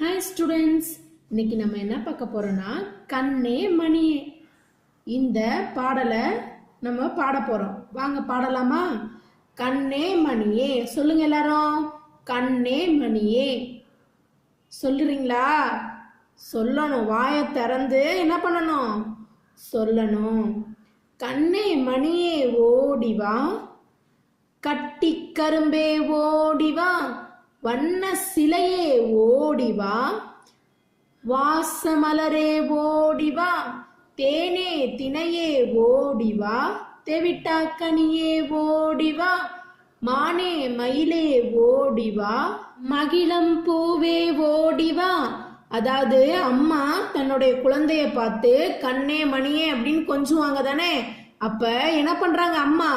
Hi students இன்னைக்கு நம்ம என்ன பார்க்க போறோம்னா கண்ணே மணியே இந்த பாடலை நம்ம பாட போறோம். வாங்க பாடலாமா? கண்ணே மணியே. சொல்லுங்க எல்லாரும். கண்ணே மணியே. சொல்லுறீங்களா? சொல்லணும். வாயை திறந்து என்ன பண்ணணும்? சொல்லணும். கண்ணே மணியே ஓடிவா. கட்டி கரும்பே ஓடிவா. வண்ண சிலையே ஓடிவா வாசமலரே ஓடி வா. தேனே தினையே ஓடி வா. ஓடிவா ஓடி வா. மானே மயிலே ஓடி வா. மகிழம் பூவே ஓடி வா. அதாவது அம்மா தன்னுடைய குழந்தைய பார்த்து கண்ணே மணியே அப்படின்னு கொஞ்சுவாங்க தானே? அப்ப என்ன பண்றாங்க அம்மா?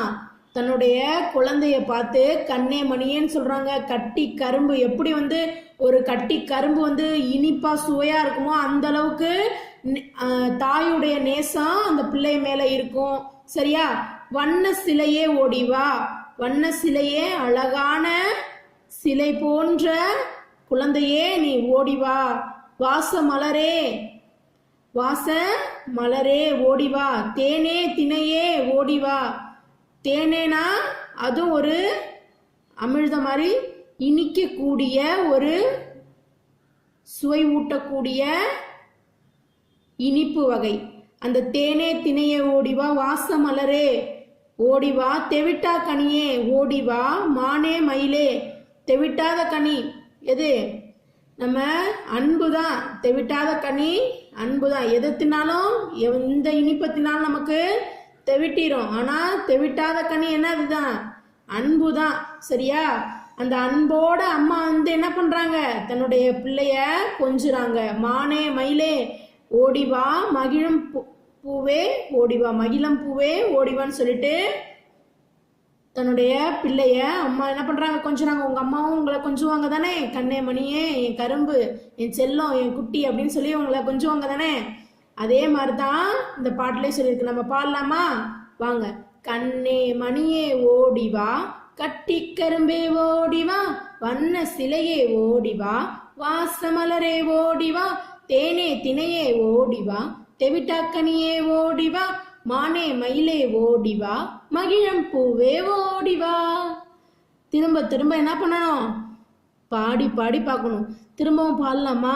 தன்னுடைய குழந்தைய பார்த்து கண்ணே மணியேன்னு சொல்றாங்க. கட்டி கரும்பு எப்படி வந்து ஒரு கட்டி கரும்பு வந்து இனிப்பா சுவையா இருக்குமோ அந்த அளவுக்கு தாயுடைய நேசம் அந்த பிள்ளை மேல இருக்கும். சரியா? வண்ண சிலையே ஓடி வா. வண்ண சிலையே அழகான சிலை போன்ற குழந்தையே நீ ஓடிவா வாச மலரே வாச மலரே ஓடி வா. தேனே தினையே ஓடி வா. தேனேனா? அதுவும் ஒரு அமிழ்த மாதிரி இனிக்கக்கூடிய ஒரு சுவை ஊட்டக்கூடிய இனிப்பு வகை. அந்த தேனே திணைய ஓடிவா வாச மலரே. ஓடிவா தெவிட்டா கனியே. ஓடிவா மானே மயிலே. தெவிட்டாத கனி. எது? நம்ம அன்பு தான் தெவிட்டாத கனி அன்பு தான் எது தின்னாலும் எந்த இனிப்பை நமக்கு தெவிட்டிரும். ஆனால் தெவிட்டாத கனி என்ன அதுதான்? அன்பு தான் சரியா? அந்த அன்போட அம்மா வந்து என்ன பண்ணுறாங்க தன்னுடைய பிள்ளைய கொஞ்சுறாங்க. மானே மயிலே ஓடிவா மகிழும் பூ- பூவே ஓடிவா மகிழம் பூவே ஓடிவான்னு சொல்லிட்டு தன்னுடைய பிள்ளைய அம்மா என்ன பண்ணுறாங்க கொஞ்சுறாங்க. உங்கள் அம்மாவும் உங்களை கொஞ்சுவாங்க தானே? கண்ணே மணியே என் கரும்பு என் செல்லம் என் குட்டி அப்படின்னு சொல்லி உங்களை கொஞ்சுவாங்க தானே? அதே மாதிரி தான் இந்த பாட்டிலே சொல்லியிருக்கு. நம்ம பாடலாமா? வாங்க. கண்ணே மணியே ஓடி வா கட்டி கரும்பே ஓடி வா வண்ண சிலையே ஓடி வா வாசமலரே ஓடி வா தேனே தினையே ஓடி வா தெவிட்டாக்கனியே ஓடி வா மானே மயிலே ஓடி வா மகிழம் பூவே ஓடி வா. திரும்ப திரும்ப என்ன பண்ணணும்? பாடி பாடி பார்க்கணும். திரும்பவும் பாடலாமா?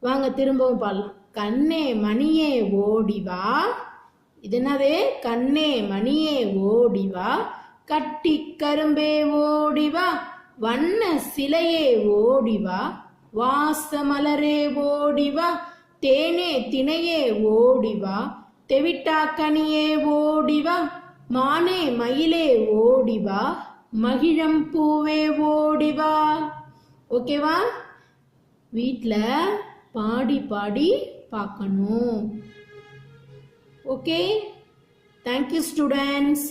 வாங்க திரும்பவும் பாடலாம். கண்ணே மணியே ஓடி வா. இது என்னது கண்ணே மணியே ஓடி வா. கட்டி கரும்பே ஓடி வா. வண்ண சிலையே ஓடி வா. வாசமலரே ஓடி வா. தேனே தினையே ஓடி வா. தெவிட்டா கனியே ஓடி வா. மானே மயிலே ஓடி வா. மகிழம் பூவே ஓடி வா. ஓகேவா? வீட்டில் பாடி பாடி பார்க்கணும். Okay thank you students